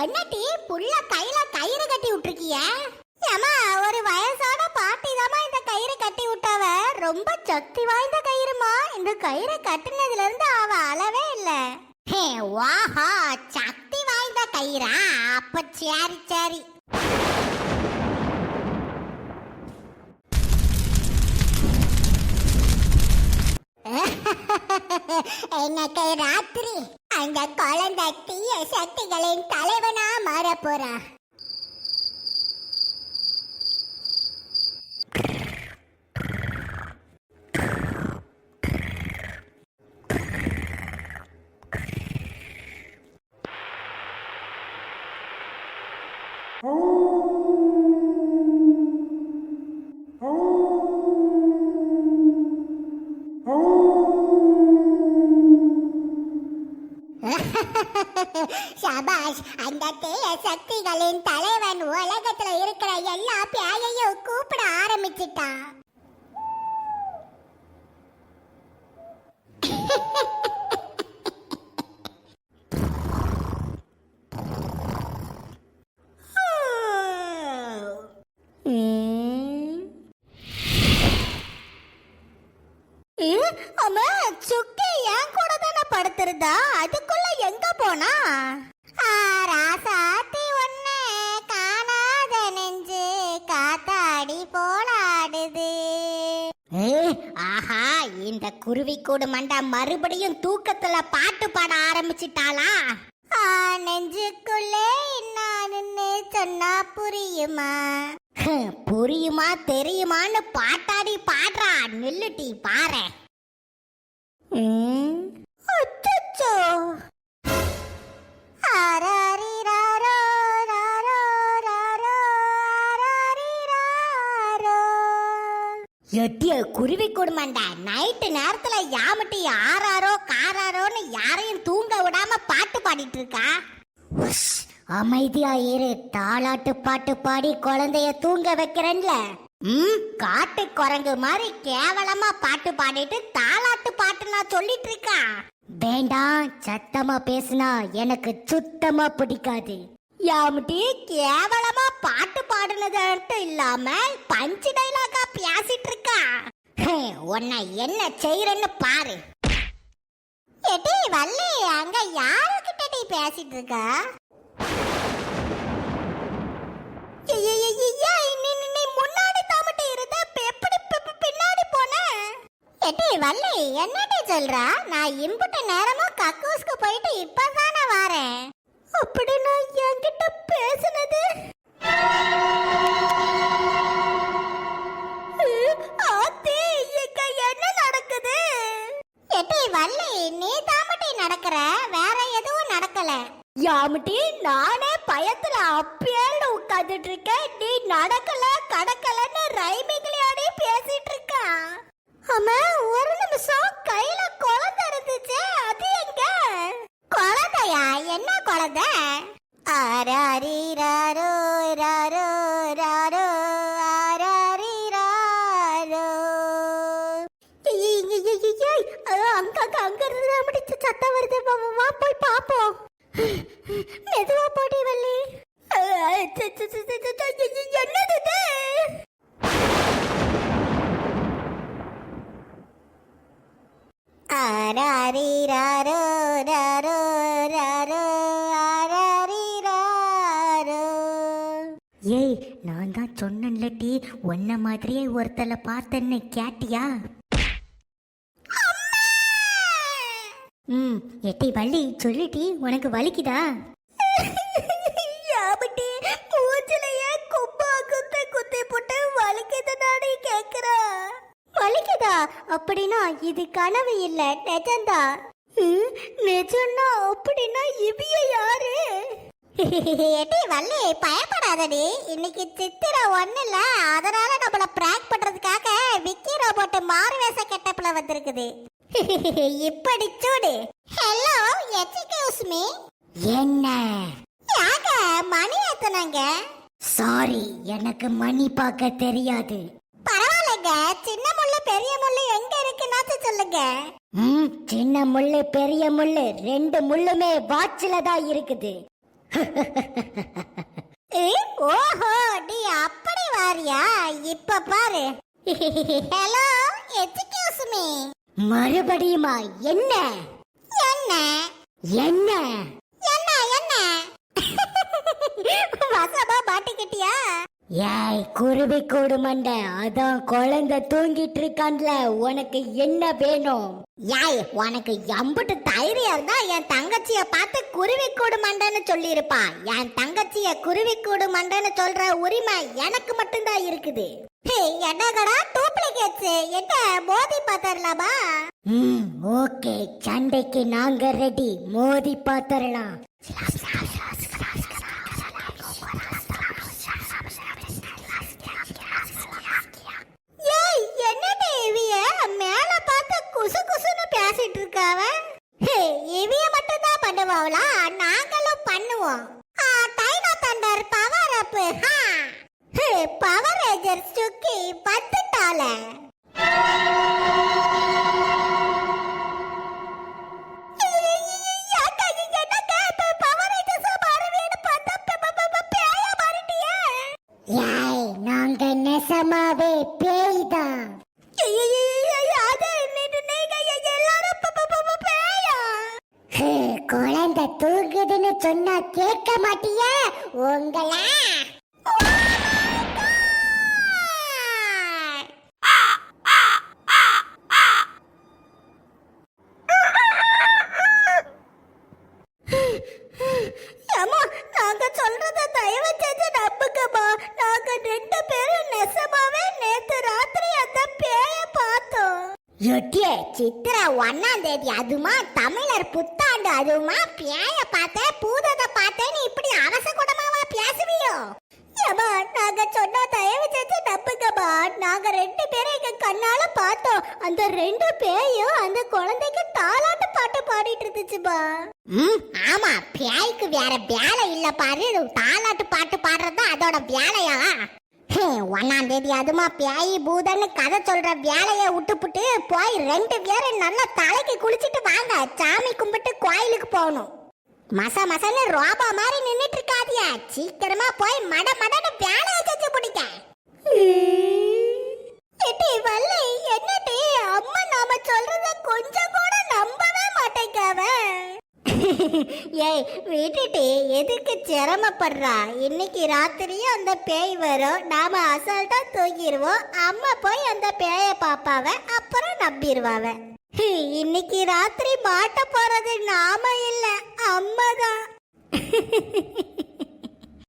கண்ணட்டி புள்ள கையில கயிறு கட்டி விட்டுருக்கிய? ஏமா ஒரு வயசான பாட்டி இந்த கயிறு கட்டி விட்டாவ. ரொம்ப சக்தி வாய்ந்த கயிறுமா இந்த கயிறு கட்டினதுல இருந்து அவ அளவே இல்ல. ஹே வாஹா சக்தி வாய்ந்த கயிறா? அப்ப சரி சரி. எனக்கு ராத்திரி? அந்த குழந்தை தீய சக்திகளின் தலைவனா மாற போறா. சபாஷ் அந்த தீய சக்திகளின் தலைவன் உலகத்துல இருக்கிற எல்லா பேயையும் கூப்பிட ஆரம்பிச்சிட்டான் அம்மா என் படுத்துருதா அதுக்குள்ள எங்க போனா? ராசாத்தி ஒண்ணு காணாத நெஞ்சு காத்தாடி போலாடுது. ஆஹா இந்த குருவி கூடு மண்டா மறுபடியும் தூக்கத்துல பாட்டு பாட ஆரம்பிச்சிட்டாளா? நெஞ்சுக்குள்ளே நானுன்னு சொன்னா புரியுமா? புரியுமா தெரியுமான்னு பாட்டாடி பாடுறா. நில்லுட்டி பாரு அச்சச்சோ ராரோ, எட்டிய குருவி குடும்பண்டா நைட்டு நேரத்துல யாமட்டி ஆறாரோ காராரோன்னு யாரையும் தூங்க விடாம பாட்டு பாடிட்டு இருக்கா அமைதியா இரு தாளாட்டு பாட்டு பாடி குழந்தைய தூங்க வைக்கிறேன்ல ம் காட்டு குரங்கு மாதிரி கேவலமா பாட்டு பாடிட்டு தாளாட்டு பாட்டு நான் சொல்லிட்டு இருக்கா வேண்டாம் சத்தமா பேசினா எனக்கு சுத்தமா பிடிக்காது. யாமுட்டி கேவலமா பாட்டு பாடுனது இல்லாம பஞ்சு டைலாகா பேசிட்டு இருக்கா உன்னை என்ன செய்யறன்னு பாரு. எடி வள்ளி அங்க யாருக்கிட்ட நீ பேசிட்டு இருக்கா எடி வள்ளி என்னடி சொல்றா? நான் இம்புட்டு நேரமா கக்கூஸ்க்கு போயிட்டு இப்பதானே வாரேன். அப்படி நான் என்கிட்ட பேசுனது? ஆத்தி இங்க என்ன நடக்குது? எட்டி வள்ளி நீ தாமட்டி நடக்கிற? வேற எதுவும் நடக்கல. யாமட்டி நானே பயத்துல அப்பேல உட்காந்துட்டு இருக்கேன். நீ நடக்கல கடக்கலன்னு ரைமிங்ல அம்மா ஒரு நிமிஷம் கையில குழந்தை இருந்துச்சு. அது எங்க? குழந்தையா? என்ன குழந்தை? ஆராரி ராரோ ராரோ ராரோ ஆராரி ராரோ ஏய், ஏய், ஏய், ஏய், ஏய், அங்க அங்க இருந்து நம்மடி சத்தம் வருது வா, வா, போய் பாப்போம் மெதுவா போடி வள்ளி அஹ், சி, சி, சி, என்னது இது ஆராரி ராரோ ராரோ ராரோ ஆராரி ராரோ ஏய் நான் தான் சொன்னேன்லட்டி உன்ன மாதிரியே ஒருத்தல பார்த்தேன்னு கேட்டியா? ம் எட்டி வள்ளி சொல்லிட்டி உனக்கு வலிக்குதா? வலிக்குதா அப்படின்னா இது கனவு இல்ல நிஜந்தா நிஜம்னா அப்படின்னா இவிய யாரு? எட்டி வள்ளி பயப்படாதடி. இன்னைக்கு சித்திரை ஒண்ணு இல்ல அதனால நம்மள பிராங்க் பண்றதுக்காக விக்கி ரோபோட் மாறு வேஷ கெட்டப்ல வந்திருக்குது. இப்படி சூடு. ஹலோ எக்ஸ்கியூஸ் மீ என்ன? யாங்க மணி எத்தனைங்க? சாரி எனக்கு மணி பார்க்க தெரியாது. சின்ன முள்ளு பெரிய முள்ளு எங்க இருக்குன்னு சொல்லுங்க. ம் சின்ன முள்ளு பெரிய முள்ளு ரெண்டு முள்ளுமே வாட்சில தான் இருக்குது. ஓஹோ நீ அப்படி வாரியா? இப்ப பாரு. ஹலோ எக்ஸ்கியூஸ் மீ மறுபடியுமா என்ன? என்ன? என்ன? ஏய் குருவி கூடு மண்டை. அதான் குழந்தை தூங்கிட்டு இருக்கான்ல உனக்கு என்ன வேணும்? ஏய் உனக்கு எம்புட்டு தைரியம் இருந்தா என் தங்கச்சிய பார்த்து குருவி கூடு மண்டைன்னு சொல்லியிருப்பா. என் தங்கச்சிய குருவி கூடு மண்டைன்னு சொல்ற உரிமை எனக்கு மட்டும்தான் இருக்குது. என்னடா டூப்ளிகேட்ஸ்? என்ன மோதி பாத்தரலாமா ம் ஓகே. சண்டைக்கு நாங்க ரெடி மோதி பாத்தரலாம் பவர் பவர் ரேஞ்சர் சுக்கி பத்துட்டால யாய் நாங்க நெசமாவே பேய்தான் குழந்தை தூங்குதுன்னு சொன்னா கேட்க மாட்டியா? உங்களா? Oh அம்மா நேத்து ராத்திரி சித்திரை ஒன்னாம் தேதி அதுமா தமிழர் புத்தாண்டு அதுமா பேய பார்த்தேன் பூதத்தை பார்த்தேன்னு நாங்க ரெண்டு பேரும் எங்க கண்ணால பார்த்தோம். அந்த ரெண்டு பேயும் அந்த குழந்தைக்கு தாலாட்டு பாட்டு பாடிட்டு இருந்துச்சுமா ம் ஆமா. பேய்க்கு வேற வேலை இல்ல பாரு. தாலாட்டு பாட்டு பாடுறது அதோட வேலையா? ஒண்ணாம் தேதி அதுமா பேய் பூதன்னு கதை சொல்ற வேலைய விட்டுப்புட்டு போய் ரெண்டு பேரும் நல்லா தலைக்கு குளிச்சிட்டு வாங்க. சாமி கும்பிட்டு கோயிலுக்கு போகணும். மச மசன்னு ரோபா மாதிரி நின்னுட்டு இருக்காதியா? சீக்கிரமா போய் மட மடன்னு வேலையை செஞ்சு பிடிக்க ஏய் விட்டுட்டு எதுக்கு சிரமப்படுறா? இன்னைக்கு ராத்திரியும் அந்த பேய் வரும். நாம அசால்ட்டா தூங்கிடுவோம் அம்மா போய் அந்த பேயை பாப்பாவ அப்புறம் நம்பிடுவாவ இன்னைக்கு ராத்திரி மாட்ட போறது நாம இல்ல அம்மா தான்